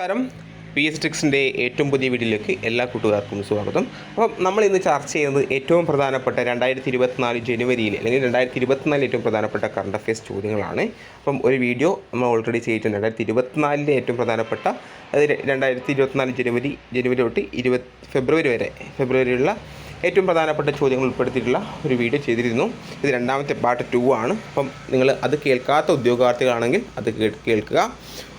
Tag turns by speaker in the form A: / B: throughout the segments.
A: നമസ്കാരം. P S ടിക്സിന്റെ ഏറ്റവും പുതിയ വീഡിയോയിലേക്ക് എല്ലാ കൂട്ടുകാർക്കും സ്വാഗതം. അപ്പം നമ്മൾ ഇന്ന് ചർച്ച ചെയ്യുന്നത് ഏറ്റവും പ്രധാനപ്പെട്ട രണ്ടായിരത്തി ഇരുപത്തിനാല് ജനുവരിയിൽ അല്ലെങ്കിൽ രണ്ടായിരത്തി ഇരുപത്തിനാലിൽ ഏറ്റവും പ്രധാനപ്പെട്ട കറണ്ട് അഫയേഴ്സ് ചോദ്യങ്ങളാണ്. അപ്പം ഒരു വീഡിയോ നമ്മൾ ഓൾറെഡി ചെയ്തിട്ടുണ്ട്. രണ്ടായിരത്തി ഇരുപത്തിനാലിലെ ഏറ്റവും പ്രധാനപ്പെട്ട അത് രണ്ടായിരത്തി ഇരുപത്തിനാല് ജനുവരി ജനുവരി തൊട്ട് ഇരുപത് ഫെബ്രുവരി വരെ ഫെബ്രുവരിയുള്ള ഏറ്റവും പ്രധാനപ്പെട്ട ചോദ്യങ്ങൾ ഉൾപ്പെടുത്തിയിട്ടുള്ള ഒരു വീഡിയോ ചെയ്തിരുന്നു. ഇത് രണ്ടാമത്തെ പാർട്ട് ടു ആണ്. അപ്പം നിങ്ങൾ അത് കേൾക്കാത്ത ഉദ്യോഗാർത്ഥികളാണെങ്കിൽ അത് കേൾക്കുക.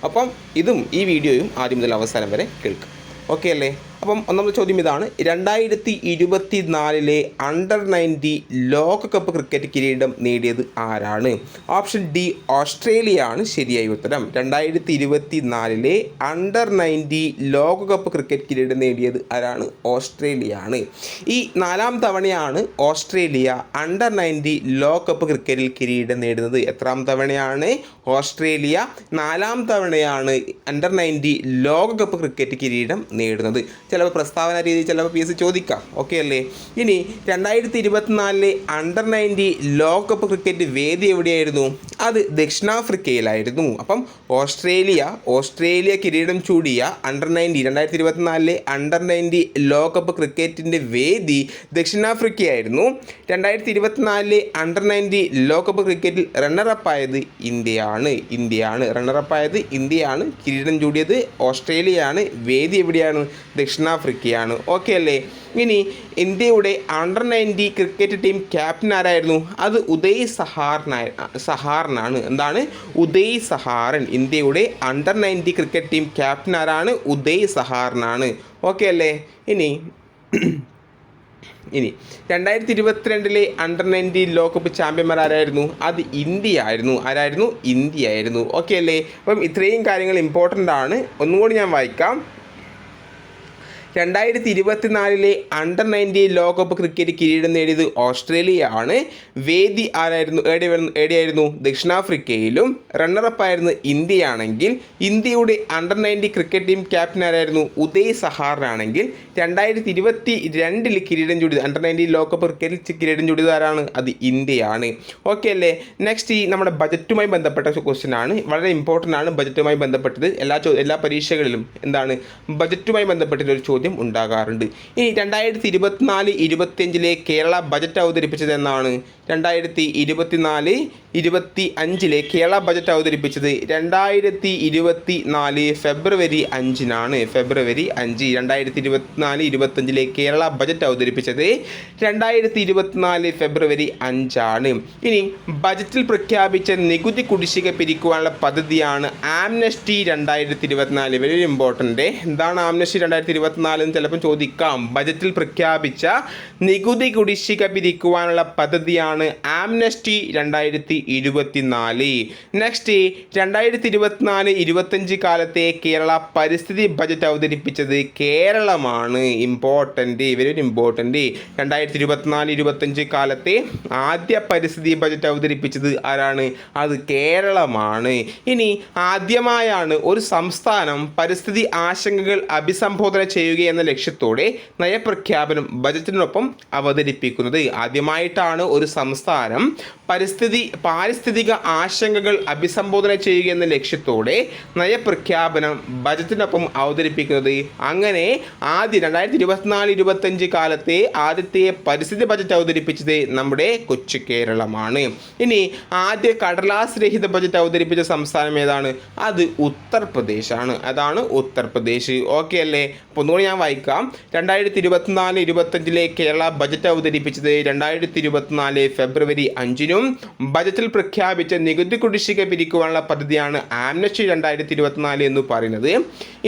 A: അപ്പം ഇതും ഈ വീഡിയോയും ആദ്യം മുതൽ അവസാനം വരെ കേൾക്കുക. ഓക്കെ അല്ലേ? അപ്പം ഒന്നാമത്തെ ചോദ്യം ഇതാണ്. രണ്ടായിരത്തി ഇരുപത്തി നാലിലെ അണ്ടർ നയന്റി ലോകകപ്പ് ക്രിക്കറ്റ് കിരീടം നേടിയത് ആരാണ്? ഓപ്ഷൻ ഡി ഓസ്ട്രേലിയ ആണ് ശരിയായ ഉത്തരം. രണ്ടായിരത്തി ഇരുപത്തി നാലിലെ അണ്ടർ നയന്റി ലോകകപ്പ് ക്രിക്കറ്റ് കിരീടം നേടിയത് ആരാണ്? ഓസ്ട്രേലിയ ആണ് ഈ നാലാം തവണയാണ് ഓസ്ട്രേലിയ അണ്ടർ നയന്റി ലോകകപ്പ് ക്രിക്കറ്റിൽ കിരീടം നേടുന്നത്. എത്രാം തവണയാണ് ഓസ്ട്രേലിയ? നാലാം തവണയാണ് അണ്ടർ നയന്റി ലോകകപ്പ് ക്രിക്കറ്റ് കിരീടം നേടുന്നത്. ചിലപ്പോൾ പ്രസ്താവന രീതി ചിലപ്പോൾ പി എസ് ചോദിക്കാം. ഓക്കെ അല്ലേ? ഇനി രണ്ടായിരത്തി ഇരുപത്തിനാലിലെ അണ്ടർ നയന്റി ലോകകപ്പ് ക്രിക്കറ്റ് വേദി എവിടെയായിരുന്നു? അത് ദക്ഷിണാഫ്രിക്കയിലായിരുന്നു. അപ്പം ഓസ്ട്രേലിയ ഓസ്ട്രേലിയ കിരീടം ചൂടിയ അണ്ടർ നയന്റി രണ്ടായിരത്തി ഇരുപത്തിനാലിലെ അണ്ടർ നയന്റി ലോകകപ്പ് ക്രിക്കറ്റിന്റെ വേദി ദക്ഷിണാഫ്രിക്കയായിരുന്നു. രണ്ടായിരത്തി ഇരുപത്തിനാലിലെ അണ്ടർ നയന്റി ലോകകപ്പ് ക്രിക്കറ്റിൽ റണ്ണറപ്പായത് ഇന്ത്യയാണ്. ഇന്ത്യയാണ്. റണ്ണറപ്പായത് ഇന്ത്യയാണ്. കിരീടം ചൂടിയത് ഓസ്ട്രേലിയയാണ്. വേദി എവിടെയാണ്? ദക്ഷിണാഫ്രിക്കയാണ്. ഓക്കെ അല്ലേ? ഇനി ഇന്ത്യയുടെ അണ്ടർ നയന്റി ക്രിക്കറ്റ് ടീം ക്യാപ്റ്റൻ ആരായിരുന്നു? അത് ഉദയ് സഹാറിനായ സഹാറിനാണ് എന്താണ്? ഉദയ് സഹാറൻ ഇന്ത്യയുടെ അണ്ടർ നയന്റി ക്രിക്കറ്റ് ടീം ക്യാപ്റ്റൻ ആരാണ്? ഉദയ് സഹാറിനാണ് ഓക്കെ അല്ലേ? ഇനി ഇനി രണ്ടായിരത്തി ഇരുപത്തിരണ്ടിലെ അണ്ടർ നയന്റീൻ ലോകകപ്പ് ചാമ്പ്യന്മാർ ആരായിരുന്നു? അത് ഇന്ത്യ ആയിരുന്നു ആരായിരുന്നു? ഇന്ത്യ ആയിരുന്നു ഓക്കെ അല്ലേ? അപ്പം ഇത്രയും കാര്യങ്ങൾ ഇമ്പോർട്ടന്റ് ആണ്. ഒന്നുകൂടി ഞാൻ വായിക്കാം. രണ്ടായിരത്തി ഇരുപത്തിനാലിലെ അണ്ടർ നയന്റീൻ ലോകകപ്പ് ക്രിക്കറ്റ് കിരീടം നേടിയത് ഓസ്ട്രേലിയ ആണ്. വേദി ആരായിരുന്നു? എവിടെ എവിടെയായിരുന്നു? ദക്ഷിണാഫ്രിക്കയിലും. റണ്ണറപ്പായിരുന്നു ഇന്ത്യയാണെങ്കിൽ. ഇന്ത്യയുടെ അണ്ടർ നയന്റി ക്രിക്കറ്റ് ടീം ക്യാപ്റ്റൻ ആരായിരുന്നു? ഉദയ് സഹാറിനാണെങ്കിൽ രണ്ടായിരത്തി ഇരുപത്തി രണ്ടിൽ കിരീടം ചൂടിയത് അണ്ടർ നയന്റീൻ ലോകകപ്പ് ക്രിക്കറ്റിൽ കിരീടം ചൂടിയത് ആരാണ്? അത് ഇന്ത്യയാണ്. ഓക്കെ അല്ലേ? നെക്സ്റ്റ് ഈ നമ്മുടെ ബജറ്റുമായി ബന്ധപ്പെട്ട ക്വസ്റ്റ്യൻ ആണ്. വളരെ ഇമ്പോർട്ടന്റ് ആണ് ബജറ്റുമായി ബന്ധപ്പെട്ടത്. എല്ലാ എല്ലാ പരീക്ഷകളിലും എന്താണ്? ബജറ്റുമായി ബന്ധപ്പെട്ട ഒരു ചോദ്യം ഉണ്ടാകാറുണ്ട്. ഇനി രണ്ടായിരത്തി ഇരുപത്തിനാല് ഇരുപത്തിയഞ്ചിലെ കേരള ബജറ്റ് അവതരിപ്പിച്ചത് എന്നാണ്. രണ്ടായിരത്തി ഇരുപത്തിനാല് ഇരുപത്തി അഞ്ചിലെ കേരള ബജറ്റ് അവതരിപ്പിച്ചത് രണ്ടായിരത്തി ഇരുപത്തി നാല് ഫെബ്രുവരി അഞ്ചിനാണ്. ഫെബ്രുവരി അഞ്ച് രണ്ടായിരത്തി ഇരുപത്തിനാല് ഇരുപത്തഞ്ചിലെ കേരള ബജറ്റ് അവതരിപ്പിച്ചത് രണ്ടായിരത്തി ഇരുപത്തിനാല് ഫെബ്രുവരി അഞ്ചാണ്. ഇനി ബജറ്റിൽ പ്രഖ്യാപിച്ച നികുതി കുടിശ്ശിക പിരിക്കുവാനുള്ള പദ്ധതിയാണ് ആംനസ്റ്റി രണ്ടായിരത്തി ഇരുപത്തിനാല് വെരി ഇമ്പോർട്ടന്റ്. എന്താണ് ആംനസ്റ്റി രണ്ടായിരത്തി ഇരുപത്തിനാല് എന്ന് ചിലപ്പോൾ ചോദിക്കാം. ബജറ്റിൽ പ്രഖ്യാപിച്ച നികുതി കുടിശ്ശിക പിരിക്കുവാനുള്ള പദ്ധതിയാണ് ആംനസ്റ്റി രണ്ടായിരത്തി ഇരുപത്തിനാല് നെക്സ്റ്റ് രണ്ടായിരത്തി ഇരുപത്തിനാല് ഇരുപത്തഞ്ച് കാലത്തെ കേരള പരിസ്ഥിതി ബജറ്റ് അവതരിപ്പിച്ചത് കേരളമാണ്. ഇമ്പോർട്ടന്റ് വെരി ഇമ്പോർട്ടന്റ് രണ്ടായിരത്തി ഇരുപത്തിനാല് ഇരുപത്തഞ്ച് കാലത്തെ ആദ്യ പരിസ്ഥിതി ബജറ്റ് അവതരിപ്പിച്ചത് ആരാണ്? അത് കേരളമാണ്. ഇനി ആദ്യമായാണ് ഒരു സംസ്ഥാനം പരിസ്ഥിതി ആശങ്കകൾ അഭിസംബോധന ചെയ്യുക എന്ന ലക്ഷ്യത്തോടെ നയപ്രഖ്യാപനം ബജറ്റിനൊപ്പം അവതരിപ്പിക്കുന്നത്. ആദ്യമായിട്ടാണ് ഒരു സംസ്ഥാനം പരിസ്ഥിതി പാരിസ്ഥിതിക ആശങ്കകൾ അഭിസംബോധന ചെയ്യുക എന്ന ലക്ഷ്യത്തോടെ നയപ്രഖ്യാപനം ബജറ്റിനൊപ്പം അവതരിപ്പിക്കുന്നത്. അങ്ങനെ ആദ്യ രണ്ടായിരത്തി ഇരുപത്തിനാല് ഇരുപത്തഞ്ച് കാലത്തെ ആദ്യത്തെ പരിസ്ഥിതി ബജറ്റ് അവതരിപ്പിച്ചത് നമ്മുടെ കൊച്ചു കേരളമാണ്. ഇനി ആദ്യ കടലാസ് രഹിത ബജറ്റ് അവതരിപ്പിച്ച സംസ്ഥാനം ഏതാണ്? അത് ഉത്തർപ്രദേശാണ്. അതാണ് ഉത്തർപ്രദേശ്. ഓക്കെ അല്ലേ? അപ്പോൾ ഒന്നുകൂടി ഞാൻ വായിക്കാം. രണ്ടായിരത്തി ഇരുപത്തിനാല് ഇരുപത്തഞ്ചിലെ കേരള ബജറ്റ് അവതരിപ്പിച്ചത് രണ്ടായിരത്തി ഇരുപത്തിനാല് ഫെബ്രുവരി അഞ്ചിനും ബജറ്റിൽ പ്രഖ്യാപിച്ച നികുതി കുടിശ്ശിക പിരിക്കുവാനുള്ള പദ്ധതിയാണ് ആംനസ്റ്റി രണ്ടായിരത്തി ഇരുപത്തിനാല് എന്ന് പറയുന്നത്.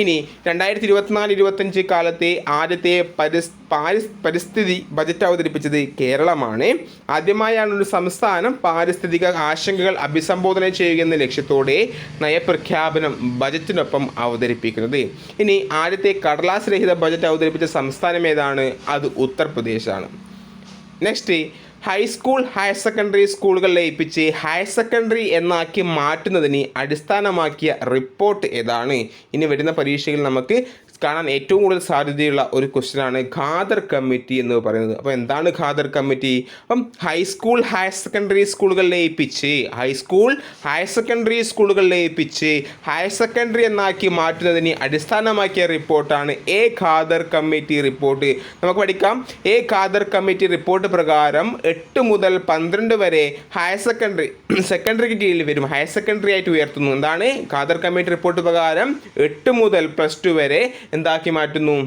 A: ഇനി രണ്ടായിരത്തി ഇരുപത്തിനാല് ഇരുപത്തഞ്ച് കാലത്തെ ആദ്യത്തെ പരിസ് പാരിസ് പരിസ്ഥിതി ബജറ്റ് അവതരിപ്പിച്ചത് കേരളമാണ്. ആദ്യമായാണ് ഒരു സംസ്ഥാനം പാരിസ്ഥിതിക ആശങ്കകൾ അഭിസംബോധന ചെയ്യുക എന്ന ലക്ഷ്യത്തോടെ നയപ്രഖ്യാപനം ബജറ്റിനൊപ്പം അവതരിപ്പിക്കുന്നത്. ഇനി ആദ്യത്തെ കടലാസ് രഹിത ബജറ്റ് അവതരിപ്പിച്ച സംസ്ഥാനം ഏതാണ്? അത് ഉത്തർപ്രദേശാണ്. Next high school higher secondary സ്കൂളുകൾ ലയിപ്പിച്ച് ഹയർ സെക്കൻഡറി എന്നാക്കി മാറ്റുന്നതിന് അടിസ്ഥാനമാക്കിയ റിപ്പോർട്ട് ഏതാണ്? ഇനി വരുന്ന പരീക്ഷയിൽ നമുക്ക് കാണാൻ ഏറ്റവും കൂടുതൽ സാധ്യതയുള്ള ഒരു ക്വസ്റ്റ്യനാണ് ഖാദർ കമ്മിറ്റി എന്ന് പറയുന്നത്. അപ്പോൾ എന്താണ് ഖാദർ കമ്മിറ്റി? അപ്പം ഹൈസ്കൂൾ ഹയർ സെക്കൻഡറി സ്കൂളുകൾ ലയിപ്പിച്ച് ഹൈസ്കൂൾ ഹയർ സെക്കൻഡറി സ്കൂളുകൾ ലയിപ്പിച്ച് ഹയർ സെക്കൻഡറി എന്നാക്കി മാറ്റുന്നതിന് അടിസ്ഥാനമാക്കിയ റിപ്പോർട്ടാണ് എ ഖാദർ കമ്മിറ്റി റിപ്പോർട്ട്. നമുക്ക് പഠിക്കാം. എ ഖാദർ കമ്മിറ്റി റിപ്പോർട്ട് പ്രകാരം എട്ട് മുതൽ പന്ത്രണ്ട് വരെ ഹയർ സെക്കൻഡറി സെക്കൻഡറിക്ക് കീഴിൽ വരും. ഹയർ സെക്കൻഡറി ആയിട്ട് ഉയർത്തുന്നു. എന്താണ്? ഖാദർ കമ്മിറ്റി റിപ്പോർട്ട് പ്രകാരം എട്ട് മുതൽ പ്ലസ് ടു വരെ എന്താക്കി മാറ്റുന്നു?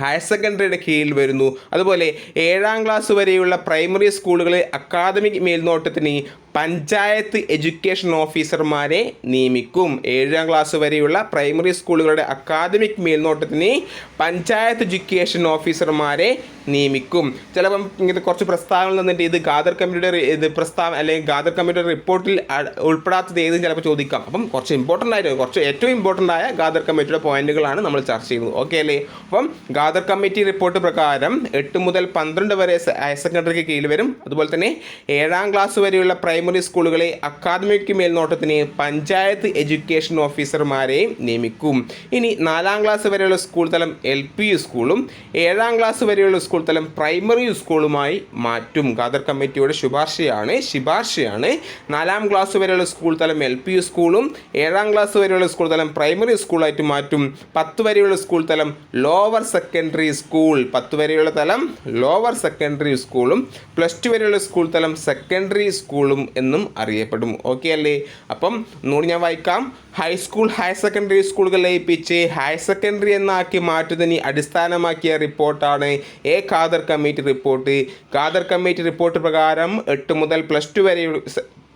A: ഹയർ സെക്കൻഡറിയുടെ കീഴിൽ വരുന്നു. അതുപോലെ ഏഴാം ക്ലാസ് വരെയുള്ള പ്രൈമറി സ്കൂളുകളിൽ അക്കാദമിക് മേൽനോട്ടത്തിന് പഞ്ചായത്ത് എഡ്യൂക്കേഷൻ ഓഫീസർമാരെ നിയമിക്കും. ഏഴാം ക്ലാസ് വരെയുള്ള പ്രൈമറി സ്കൂളുകളുടെ അക്കാദമിക് മേൽനോട്ടത്തിന് പഞ്ചായത്ത് എഡ്യൂക്കേഷൻ ഓഫീസർമാരെ നിയമിക്കും. ചിലപ്പം ഇങ്ങനെ കുറച്ച് പ്രസ്താവനകൾ തന്നിട്ട് ഇത് ഗാദർ കമ്മിറ്റിയുടെ ഇത് പ്രസ്താവന അല്ലെങ്കിൽ ഗാദർ കമ്മിറ്റിയുടെ റിപ്പോർട്ടിൽ ഉൾപ്പെടാത്തത് ഏതും ചിലപ്പോൾ ചോദിക്കാം. അപ്പം കുറച്ച് ഇമ്പോർട്ടന്റ് ആയിട്ട് കുറച്ച് ഏറ്റവും ഇമ്പോർട്ടന്റ് ആയ ഗാദർ കമ്മിറ്റിയുടെ പോയിന്റുകളാണ് നമ്മൾ ചർച്ച ചെയ്യുന്നത്. ഓക്കെ അല്ലേ? അപ്പം ഗാദർ കമ്മിറ്റി റിപ്പോർട്ട് പ്രകാരം എട്ട് മുതൽ പന്ത്രണ്ട് വരെ ഹയർ സെക്കൻഡറിക്ക് കീഴിൽ വരും. അതുപോലെ തന്നെ ഏഴാം ക്ലാസ് വരെയുള്ള പ്രൈമറി സ്കൂളുകളെ അക്കാദമിക് മേൽനോട്ടത്തിന് പഞ്ചായത്ത് എഡ്യൂക്കേഷൻ ഓഫീസർമാരെ നിയമിക്കും. ഇനി നാലാം ക്ലാസ് വരെയുള്ള സ്കൂൾ തലം എൽ പി സ്കൂളും ഏഴാം ക്ലാസ് വരെയുള്ള സ്കൂൾ തലം പ്രൈമറി സ്കൂളുമായി മാറ്റും. ഖാദർ കമ്മിറ്റിയുടെ ശുപാർശയാണ് ശുപാർശയാണ്. നാലാം ക്ലാസ് വരെയുള്ള സ്കൂൾ തലം എൽ പി സ്കൂളും ഏഴാം ക്ലാസ് വരെയുള്ള സ്കൂൾ തലം പ്രൈമറി സ്കൂളായിട്ട് മാറ്റും. പത്ത് വരെയുള്ള സ്കൂൾ തലം ലോവർ സെക്കൻഡറി സ്കൂൾ പത്ത് വരെയുള്ള തലം ലോവർ സെക്കൻഡറി സ്കൂളും പ്ലസ് ടു വരെയുള്ള സ്കൂൾ തലം സെക്കൻഡറി സ്കൂളും എന്നും അറിയപ്പെടും. ഓക്കെ അല്ലേ? അപ്പം ഒന്നുകൂടി ഞാൻ വായിക്കാം. ഹൈസ്കൂൾ ഹയർ സെക്കൻഡറി സ്കൂളുകൾ ലയിപ്പിച്ച് ഹയർ സെക്കൻഡറി എന്നാക്കി മാറ്റുന്നതിന് അടിസ്ഥാനമാക്കിയ റിപ്പോർട്ടാണ് A Khader committee report. Khader committee report പ്രകാരം എട്ട് മുതൽ പ്ലസ് ടു വരെ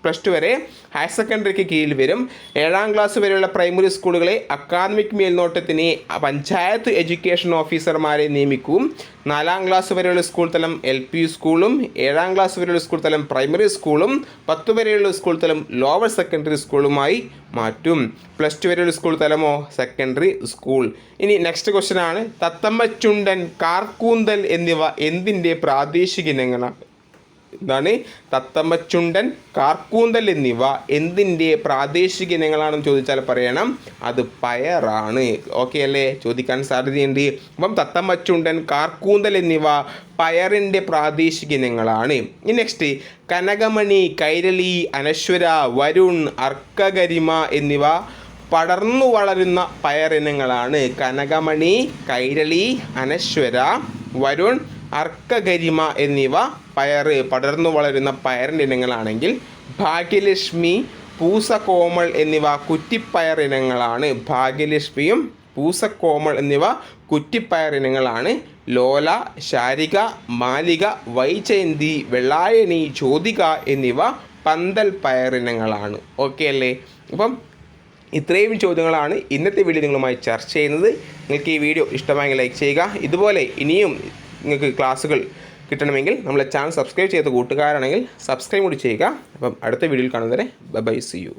A: പ്ലസ് ടു വരെ ഹയർ സെക്കൻഡറിക്ക് കീഴിൽ വരും. ഏഴാം ക്ലാസ് വരെയുള്ള പ്രൈമറി സ്കൂളുകളെ അക്കാദമിക് മേൽനോട്ടത്തിന് പഞ്ചായത്ത് എഡ്യൂക്കേഷൻ ഓഫീസർമാരെ നിയമിക്കും. നാലാം ക്ലാസ് വരെയുള്ള സ്കൂൾ തലം എൽ പി സ്കൂളും ഏഴാം ക്ലാസ് വരെയുള്ള സ്കൂൾ തലം പ്രൈമറി സ്കൂളും പത്ത് വരെയുള്ള സ്കൂൾ തലം ലോവർ സെക്കൻഡറി സ്കൂളുമായി മാറ്റും. പ്ലസ് ടു വരെയുള്ള സ്കൂൾ തലമോ സെക്കൻഡറി സ്കൂൾ. ഇനി നെക്സ്റ്റ് ക്വസ്റ്റ്യൻ ആണ് തത്തമ്മച്ചുണ്ടൻ കാർക്കൂന്തൽ എന്നിവ എന്തിന്റെ പ്രാദേശിക ഇനങ്ങളാണ്? എന്താണ്? തത്തമ്മച്ചുണ്ടൻ കാർക്കൂന്തൽ എന്നിവ എന്തിന്റെ പ്രാദേശിക ഇനങ്ങളാണെന്ന് ചോദിച്ചാൽ പറയണം. അത് പയറാണ്. ഓക്കെ അല്ലേ? ചോദിക്കാൻ സാധ്യതയുണ്ട്. അപ്പം തത്തമ്മച്ചുണ്ടൻ കാർക്കൂന്തൽ എന്നിവ പയറിന്റെ പ്രാദേശിക ഇനങ്ങളാണ്. ഇനി നെക്സ്റ്റ് കനകമണി കൈരളി അനശ്വര വരുൺ അർക്കകരിമ എന്നിവ പടർന്നു വളരുന്ന പയറിനങ്ങളാണ് കനകമണി കൈരളി അനശ്വര വരുൺ അർക്കകരിമ എന്നിവ പയറ് പടർന്നു വളരുന്ന പയറിന്റെ ഇനങ്ങളാണെങ്കിൽ ഭാഗ്യലക്ഷ്മി പൂസകോമൾ എന്നിവ കുറ്റിപ്പയർ ഇനങ്ങളാണ്. ഭാഗ്യലക്ഷ്മിയും പൂസക്കോമൾ എന്നിവ കുറ്റിപ്പയർ ഇനങ്ങളാണ്. ലോല ശാരിക മാലിക വൈജയന്തി വെള്ളായണി ജ്യോതിക എന്നിവ പന്തൽ പയർ ഇനങ്ങളാണ്. ഓക്കെ അല്ലേ? അപ്പം ഇത്രയും ചോദ്യങ്ങളാണ് ഇന്നത്തെ വീഡിയോ നിങ്ങളുമായി ചർച്ച ചെയ്യുന്നത്. നിങ്ങൾക്ക് ഈ വീഡിയോ ഇഷ്ടമായെങ്കിൽ ലൈക്ക് ചെയ്യുക. ഇതുപോലെ ഇനിയും നിങ്ങൾക്ക് ക്ലാസ്സുകൾ കിട്ടണമെങ്കിൽ നമ്മളെ ചാനൽ സബ്സ്ക്രൈബ് ചെയ്ത കൂട്ടുകാരാണെങ്കിൽ സബ്സ്ക്രൈബ് കൂടി ചെയ്യുക. അപ്പം അടുത്ത വീഡിയോയിൽ കാണുന്നവരെ ബൈ സി യു